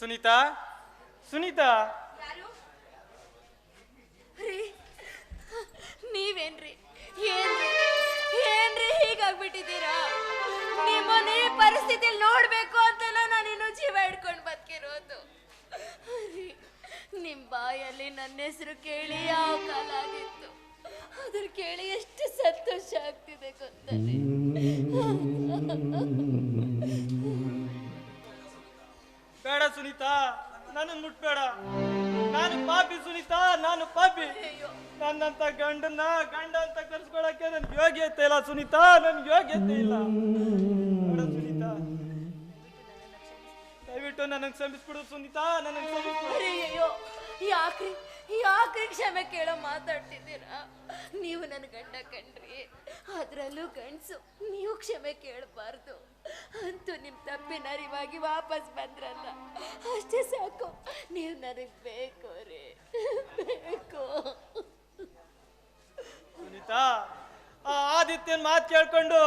ಸುನೀತಾ? ಸುನೀತಾ? ಯಾರು? ರೀ ನೀವೇನ್ರಿ? ಏನ್ರಿ? ಏನ್ರಿ ಹೀಗಾಗ್ಬಿಟ್ಟಿದ್ದೀರಾ? ನಿಮ್ಮನ್ನ ಈ ಪರಿಸ್ಥಿತಿಲಿ ನೋಡ್ಬೇಕು ಅಂತ ನಾನು ಇನ್ನು ಜೀವ ಹಿಡ್ಕೊಂಡು ಬದುಕಿರೋದು. ನಿಮ್ ಬಾಯಲ್ಲಿ ನನ್ನ ಹೆಸರು ಕೇಳಿ ಯಾವ ಕಾಲ ಆಗಿತ್ತು? ಅದ್ರ ಕೇಳಿ ಎಷ್ಟು ಸಂತೋಷ ಆಗ್ತಿದೆ ಗೊತ್ತಲ್ಲಿ ಸುನೀತಾ ನನ್ನ ಮುಟ್ಬೇಡ. ನಾನು ಪಾಪಿ ಸುನೀತಾ, ನಾನು ಪಾಪಿ. ನನ್ನಂತ ಗಂಡನ್ನ ಗಂಡ ಅಂತ ಕರ್ಸ್ಕೊಳಕ್ಕೆ ನನ್ಗೆ ಯೋಗ್ಯತೆ ಇಲ್ಲ ಸುನೀತಾ ನನ್ಗೆ ಯೋಗ್ಯತೆ ಇಲ್ಲ. ಸುನೀತಾ. ದಯವಿಟ್ಟು ನನಗೆ ಕ್ಷಮಿಸ್ಬಿಡು ಸುನೀತಾ, ನನಗೆ ಕ್ಷಮಿಸ್ಬಿಡು. ಯಾಕ್ರಿ ಯಾಕ್ರಿ ಕ್ಷಮೆ ಕೇಳೋ ಮಾತಾಡ್ತಿದ್ದೀರಾ? ನೀವು ನನ್ನ ಗಂಡ ಕಂಡ್ರಿ ಅದರಲ್ಲೂ ಗಂಡ್ಸು, ನೀವು ಕ್ಷಮೆ ಕೇಳಬಾರ್ದು. ಅಂತೂ ನಿಮ್ ತಪ್ಪಿನ ಅರಿವಾಗಿ ವಾಪಸ್ ಬಂದ್ರಲ್ಲ? ಅಷ್ಟೇ ಸಾಕು. ನೀವು ನನಗೆ ಬೇಕು ರೀ. ಬೇಕು. ಸುನೀತಾ ಆ ಆದಿತ್ಯನ ಮಾತು ಕೇಳ್ಕೊಂಡು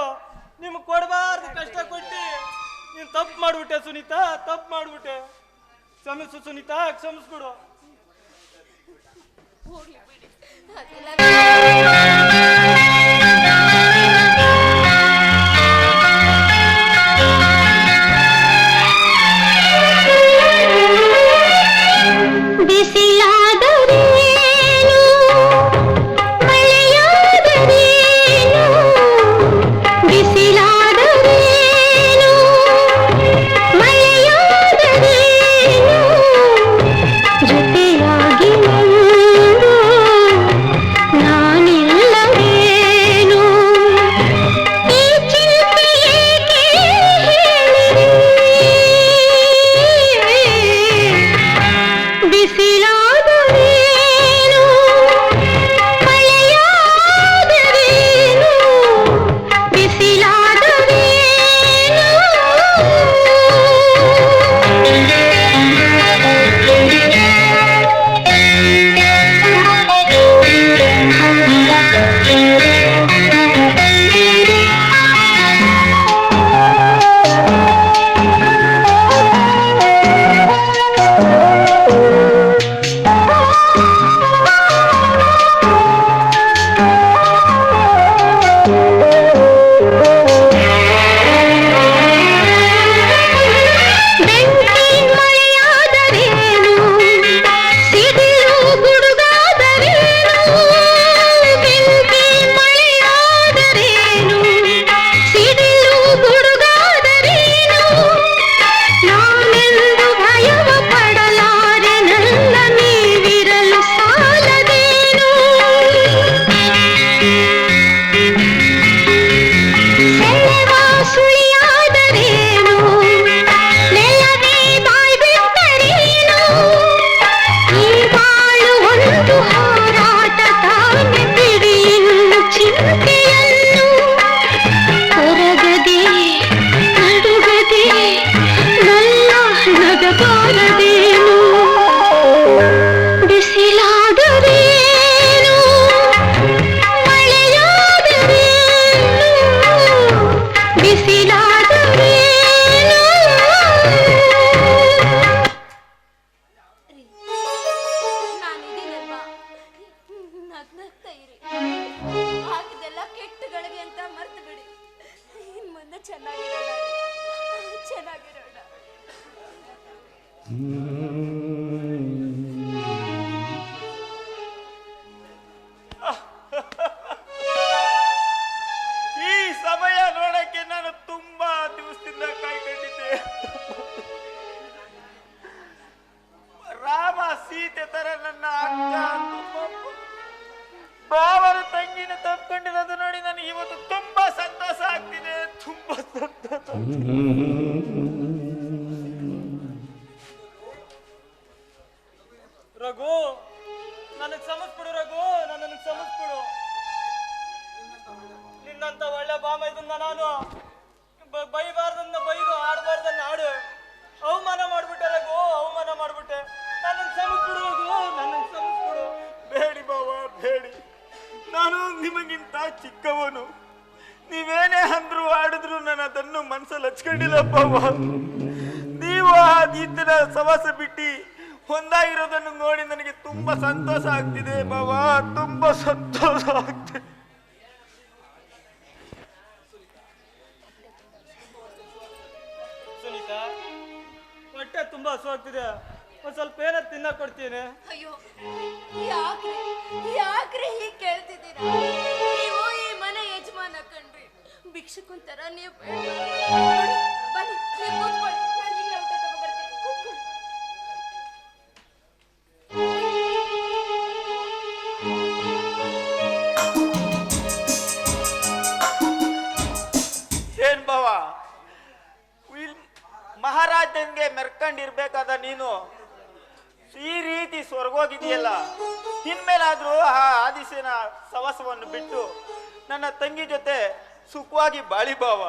ನಿಮ್ಗೆ ಕೊಡಬಾರ್ದು ಕಷ್ಟ ಕೊಟ್ಟು ನೀನು ತಪ್ಪು ಮಾಡ್ಬಿಟ್ಟೆ ಸುನೀತಾ ತಪ್ಪು ಮಾಡ್ಬಿಟ್ಟೆ. ಕ್ಷಮಿಸು ಸುನೀತಾ ಕ್ಷಮಿಸ್ಬಿಡು. ಹೋಗ್ಲಿ ಬಿಡಿ. ನಗಬಾರದೇನು ಬಿಸಿಲಾದರೇನು? ಮಳೆಯಾದರೇನು? ಬಿಸಿಲಾದರೇನು? ಅಂತ ಬಿಡಿ. ಮುಂದೆ ಚೆನ್ನಾಗಿರೋಣ ಈ ಸಮಯ ನೋಡಕ್ಕೆ ನಾನು ತುಂಬಾ ದಿವಸದಿಂದ ಕಾಯ್ಕೊಂಡಿದ್ದೆ. ರಾಮ ಸೀತೆ ತರ ನನ್ನ ಅಕ್ಕ ಬಾವರ ತಂಗಿನ ತಪ್ಕೊಂಡಿರೋದು ನೋಡಿ ನನಗೆ ಇವತ್ತು ತುಂಬಾ ಸಂತೋಷ ಆಗ್ತಿದೆ. ತುಂಬಾ ಸಂತೋಷ ರಘು ನನಗೆ ಸಮಸ್ಬಿಡು ರಘು, ನನ್ನನ್ನು ಸಮಸ್ಬಿಡು ನಿನ್ನಂತ ಒಳ್ಳೆ ಬಾಮ ಇದನ್ನ ನಾನು ಬೈಬಾರ್ದನ್ನ ಬೈದು ಆಡಬಾರ್ದನ್ನ ಆಡು. ಅವಮಾನ ಮಾಡ್ಬಿಟ್ಟೆ ರಘು, ಅವಮಾನ ಮಾಡ್ಬಿಟ್ಟೆ. ನನ್ನನ್ನು ಸಮಸ್ಬಿಡು ರಘು, ನನ್ನನ್ನು ಸಮಸ್ಬಿಡು ಬೇಡಿ ಬಾವ ಬೇಡಿ. ನಾನು ನಿಮಗಿಂತ ಚಿಕ್ಕವನು. ನೀವೇನೇ ಅಂದ್ರು ಆಡಿದ್ರು ನಾನು ಅದನ್ನು ಮನ್ಸಲ್ಲಿ ಹಚ್ಕೊಂಡಿಲ್ಲ ಬಾವ ನೀವು ಆ ದಿನ ಸವಾಸ ಬಿಟ್ಟು ಒಂದಾಗಿರೋದನ್ನು ನೋಡಿ ನನಗೆ ತುಂಬಾ ಸಂತೋಷ ಆಗ್ತಿದೆ ಬಾಬಾ ತುಂಬಾ ಸಂತೋಷ ಆಗ್ತಿದೆ. ಸುನೀತಾ ಹೊಟ್ಟೆ ತುಂಬಾ ಹಸುವಾಗ್ತಿದೆ. ಒಂದ್ ಸ್ವಲ್ಪ ಏನಾದ್ರು ತಿನ್ನ ಕೊಡ್ತೀನಿ. ಅಯ್ಯೋ. ಮಹಾರಾಜನ್ಗೆ ಮೆರ್ಕೊಂಡಿರ್ಬೇಕಾದ ನೀನು. ಈ ರೀತಿ ಸ್ವರ್ಗೋಗಿದೆಯಲ್ಲ. ಇನ್ಮೇಲಾದ್ರೂ ಆ ಆದಿಸಿನ ಸವಸವನ್ನು ಬಿಟ್ಟು ನನ್ನ ತಂಗಿ ಜೊತೆ ಸುಖವಾಗಿ ಬಾಳಿ ಬಾವ.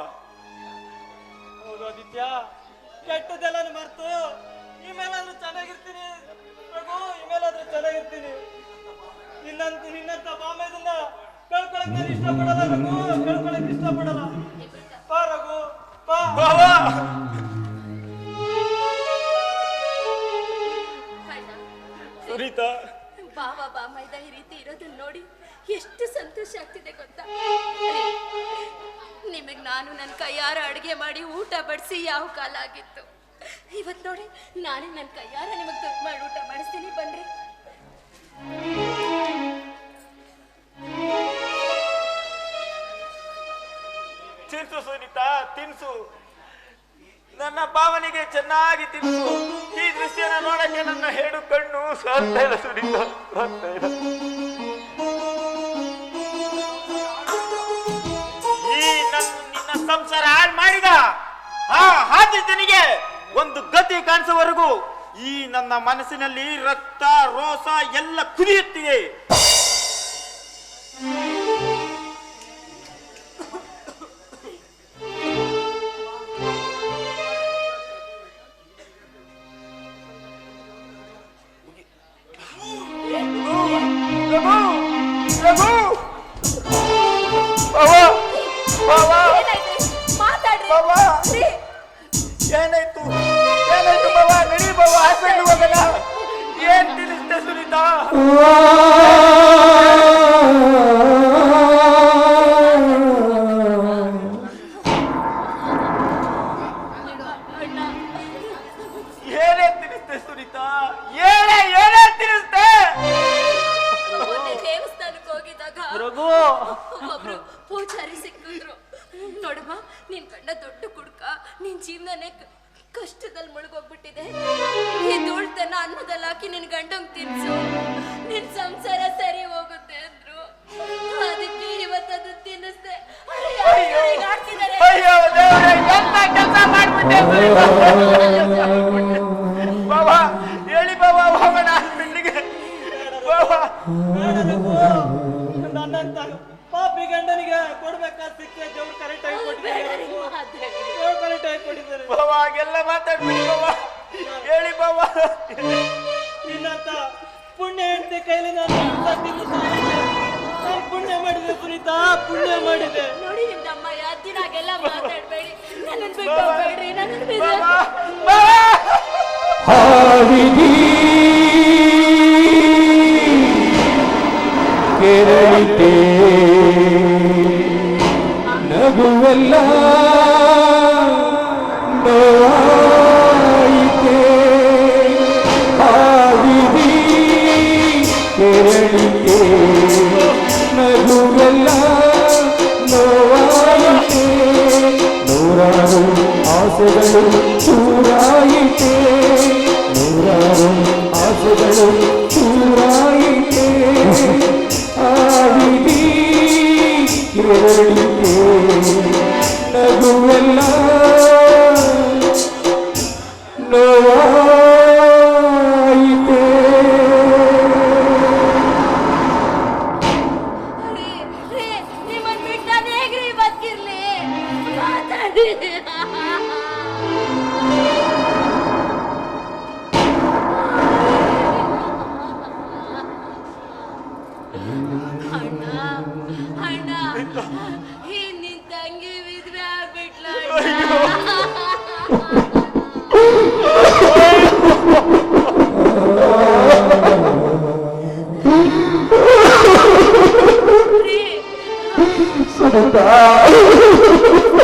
ಹೌದು ಆದಿತ್ಯ. ಕೆಟ್ಟದೆಲ್ಲ ಮರ್ತು ಇಮೇಲಾದ್ರೂ ಚೆನ್ನಾಗಿರ್ತೀನಿ. ರಘು ಇಮೇಲಾದ್ರೂ ಚೆನ್ನಾಗಿರ್ತೀನಿ. ನಿನ್ನಂತ ನಿನ್ನಂತ ಬಾಮೆದನ್ನ ಕಳ್ಕೊಳಕ್ ನಾನು ಇಷ್ಟಪಡಲ್ಲ ರಘು ಕಳ್ಕೊಳಕ್ ಇಷ್ಟಪಡಲ್ಲ. ಬಾ ರಘು ಬಾ. ಸುನೀತಾ ಬಾವ ಬಾಮೈದ ಈ ರೀತಿ ಇರೋದನ್ನ ನೋಡಿ ಎಷ್ಟು ಸಂತೋಷ ಆಗ್ತಿದೆ ಗೊತ್ತಾ? ನಿಮಗೆ ನಾನು ನನ್ನ ಕೈಯಾರ ಅಡುಗೆ ಮಾಡಿ ಊಟ ಬಡಿಸಿ ಯಾವ ಕಾಲ ಆಗಿತ್ತು? ಇವತ್ತು ನೋಡಿ ನಾನೇ ನನ್ನ ಕೈಯಾರ ನಿಮಗೆ ದುಡ್ಡು ಮಾಡಿ ಊಟ ಮಾಡಿಸ್ತೀನಿ ಬನ್ರಿ. ತಿನ್ಸು ಸುನೀತಾ ತಿನ್ಸು. ನನ್ನ ಭಾವನೆಗೆ ಚೆನ್ನಾಗಿ ತಿನ್ಸು. ಈ ದೃಶ್ಯನ ನೋಡಕ್ಕೆ ಸಾಧ್ತಾ ಈ ನನ್ನ ನಿನ್ನ ಸಂಸಾರ ಹಾಳು ಮಾಡಿದ? ಆ ಹಾದಿದ್ದನಿಗೆ ಒಂದು ಗತಿ ಕಾಣಿಸುವವರೆಗೂ ಈ ನನ್ನ ಮನಸ್ಸಿನಲ್ಲಿ ರಕ್ತ ರೋಸ ಎಲ್ಲ ಕುದಿಯುತ್ತಿದೆ. ಧೂಳ್ತನ ಅನ್ನದಲ್ಲಿ ಹಾಕಿ ನಿನ್ ಗಂಡಂಗ್ ತಿನ್ಸು. ನಿನ್ ಸಂಸಾರ ಸರಿ ಹೋಗುತ್ತೆ ಅಂದ್ರು. ಅದಕ್ಕೆ ಇವತ್ತದು ತಿನ್ನಿಸ್ದೆ. ಅಯ್ಯೋ. ದೇವ್ರೆ ಎಂತ ಕೆಲಸ ಮಾಡ್ಬಿಟ್ಟೆ ಬಾವಾ ಹೇಳಿ. ಬಾಬಾ ಹೋಗೋಣ ಹಾಸ್ಪಿಟ್ಲಿಗೆ ಬಾಬಾ ನನ್ನಂತ ಪಾಪಿ ಗಂಡನಿಗೆ ಕೊಡ್ಬೇಕಾದ ಶಿಕ್ಷೆ ದೇವ್ರು ಕರೆಕ್ಟ್ ಆಗಿ ಕೊಟ್ಟಿದ್ದಾರೆ. ಕರೆಕ್ಟ್ ಆಗಿ ಕೊಟ್ಟಿದ್ದಾರೆ. ಬಾಬಾ ಹಾಗೆಲ್ಲ ಮಾತಾಡ್ಬಿಡಿ ಬಾಬಾ. ನಿನ್ನಂತ ಪುಣ್ಯ ಹೆಂಡತಿ ಕೈಲಿ ನಾನು ಅಂತ ತಿಂದು ಸಾಯಿಸಿದೆ. ನಾನು ಪುಣ್ಯ ಮಾಡಿದೆ ಸುನೀತಾ ಪುಣ್ಯ ಮಾಡಿದೆ. ನೋಡಿ ನಿಮ್ದಮ್ಮ ನಮ್ಮ ಯಾದಿನಾಗೆಲ್ಲ ಮಾತಾಡ್ಬೇಡಿ. ನನ್ನನ್ ಬಿಟ್ಟು ಹೋಗ್ಬೇಡ್ರಿ ಕೆರಳಿತೆ ನಗುವೆಲ್ಲ ಕೆರಳಿತೆ ನಗುವೆಲ್ಲ ನೋವಾಯಿತೆ ನೂರಾರು ಆಸೆಗಳು ಚೂರಾಯಿತೆ Santa.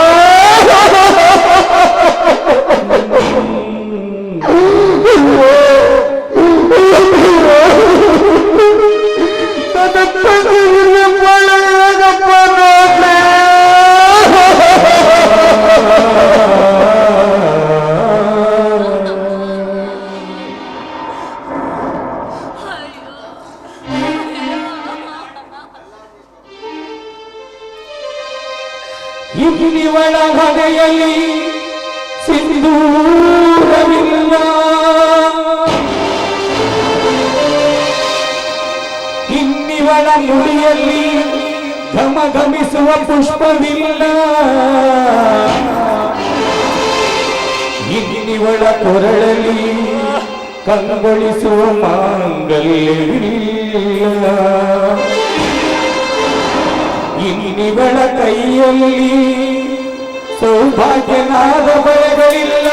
ಇನ್ನಿವಳ ನುಡಿಯಲ್ಲಿ ಘಮಘಮಿಸುವ ಪುಷ್ಪವಿಲ್ಲ. ಇನ್ನಿವಳ ಕೊರಳಲ್ಲಿ ಕಂಗೊಳಿಸುವ ಮಾಂಗಲ್ಯವಿಲ್ಲ. ಇನ್ನಿವಳ ಕೈಯಲ್ಲಿ ಸೌಭಾಗ್ಯನಾದ ಬಳೆಗಳಿಲ್ಲ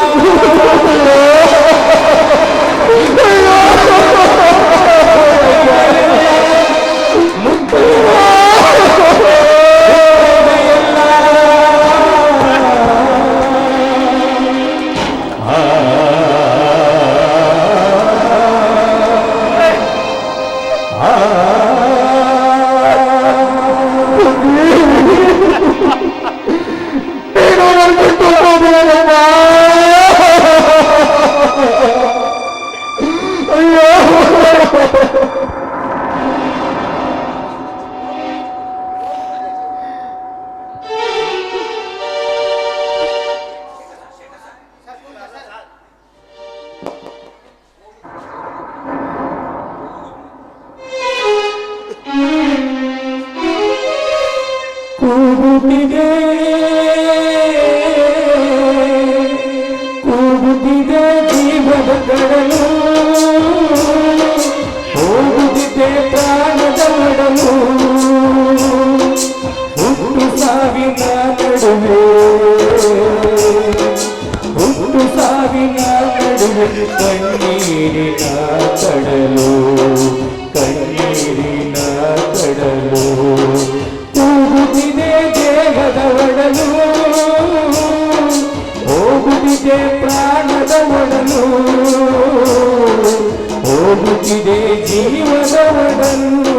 ಕೂಗುತ್ತಿದೆ ಕೂಗುತ್ತಿದೆ ಜೀವದ ಕಡಲು. ಹೋಗುತ್ತಿದೆ ಪ್ರಾಣದ ಒಡಲು ಹುಟ್ಟು ಸಾವಿನ ನಡುವೆ. ಹುಟ್ಟು ಸಾವಿನ ನಡುವೆ ಕಣ್ಣೀರಿನ ಕಡಲು. ಹೋಗುತ್ತಿದೆ ಪ್ರಾಣದ ಒಡನು ಹೋಗುತ್ತಿದೆ ಜೀವದ ಒಡನು